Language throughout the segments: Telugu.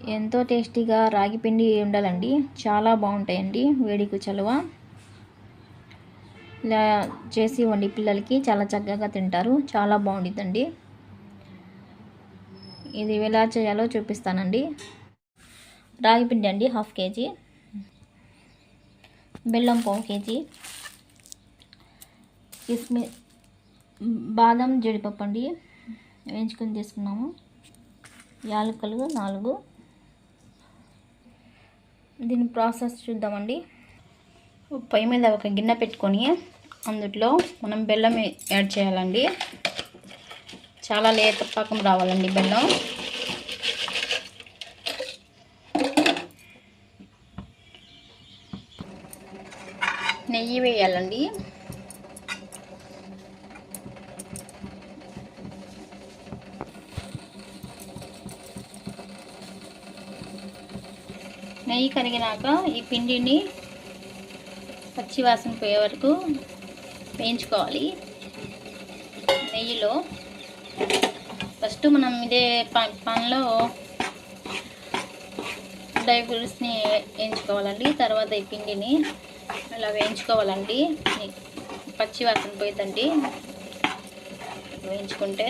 ఎంతో టేస్టీగా రాగి పిండి ఉండాలండి. చాలా బాగుంటాయండి వేడికి చలువ. ఇలా చేసి ఇవ్వండి పిల్లలకి చాలా చక్కగా తింటారు. చాలా బాగుండిద్దండి. ఇది ఎలా చేయాలో చూపిస్తానండి. రాగి పిండి అండి హాఫ్ కేజీ. బెల్లం పావు కేజీ. కిస్మి బాదం జీడిపప్పు అండి. వేయించుకొని తీసుకున్నాము. యాలకులు నాలుగు. దీని ప్రాసెస్ చూద్దామండి. పొయ్యి మీద ఒక గిన్నె పెట్టుకొని అందులో మనం బెల్లం యాడ్ చేయాలండి. చాలా లేత పాకం రావాలండి బెల్లం. నెయ్యి వేయాలండి. నెయ్యి కరిగినాక ఈ పిండిని పచ్చివాసన పోయే వరకు వేయించుకోవాలి. నెయ్యిలో ఫస్ట్ మనం ఇదే పాన్లో డ్రై ఫ్రూట్స్ని వేయించుకోవాలండి. తర్వాత ఈ పిండిని అలా వేయించుకోవాలండి. పచ్చి వాసన వేయించుకుంటే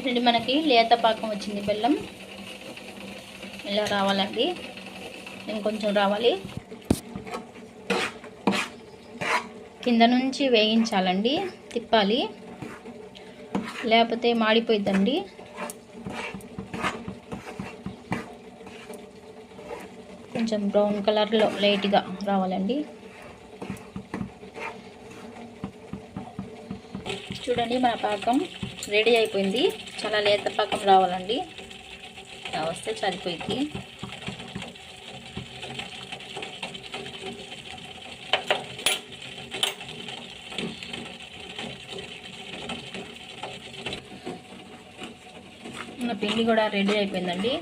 చూడండి మనకి లేత పాకం వచ్చింది బెల్లం. ఇలా రావాలండి. ఇంకొంచెం రావాలి. కింద నుంచి వేయించాలండి తిప్పాలి. లేకపోతే మాడిపోయిద్దండి. కొంచెం బ్రౌన్ కలర్లో లైట్గా రావాలండి. చూడండి మన పాకం. రెడీ అయిపోయింది. చాలా లేత పాకం రావాలండి. ఇలా వస్తే సరిపోయింది. మన పిండి కూడా రెడీ అయిపోయిందండి.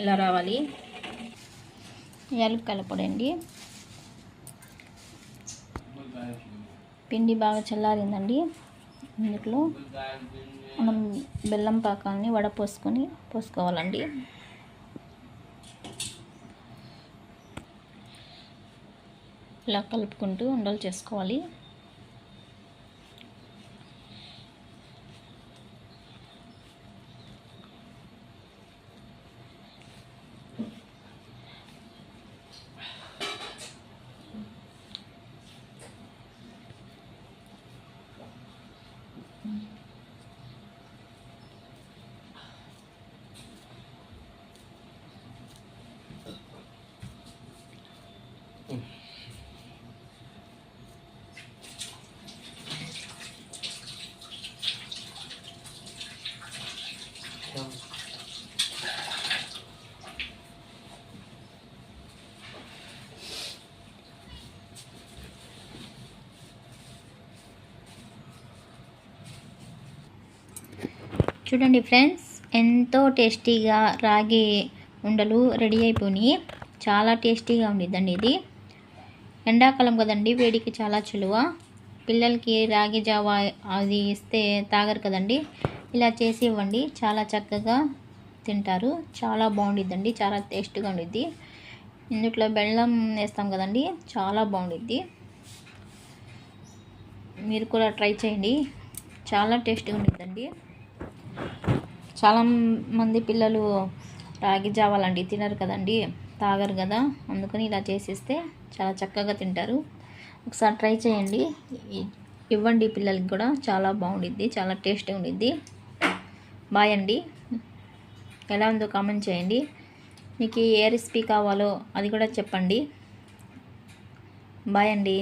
ఇలా రావాలి. యాలక్కల పొడి అండి. పిండి బాగా చల్లారిందండి. ఇందులో మనం బెల్లం పాకాన్ని వడపోసుకొని పోసుకోవాలండి. ఇలా కలుపుకుంటూ ఉండలు చేసుకోవాలి. చూడండి ఫ్రెండ్స్ ఎంతో టేస్టీగా రాగి ఉండలు రెడీ అయిపోయినాయి. చాలా టేస్టీగా ఉండిద్దండి ఇది. ఎండాకాలం కదండి వేడికి చాలా చలువ. పిల్లలకి రాగి జావా అది ఇస్తే తాగరు కదండి. ఇలా చేసి ఇవ్వండి చాలా చక్కగా తింటారు. చాలా బాగుండిద్దండి చాలా టేస్ట్గా ఉండిద్ది. ఇందుట్లో బెల్లం వేస్తాం కదండి చాలా బాగుండిద్ది. మీరు కూడా ట్రై చేయండి చాలా టేస్ట్గా ఉండిద్దండి. చాలా మంది పిల్లలు రాగి జావాలండి తినరు కదండి తాగరు కదా అందుకని ఇలా చేసిస్తే చాలా చక్కగా తింటారు. ఒకసారి ట్రై చేయండి. ఇవ్వండి పిల్లలకి కూడా. చాలా బాగుండిద్ది. చాలా టేస్టీ ఉండిద్ది. బాయ్ అండి. ఎలా ఉందో కామెంట్ చేయండి. మీకు ఏ రెసిపీ కావాలో అది కూడా చెప్పండి. బాయ్ అండి.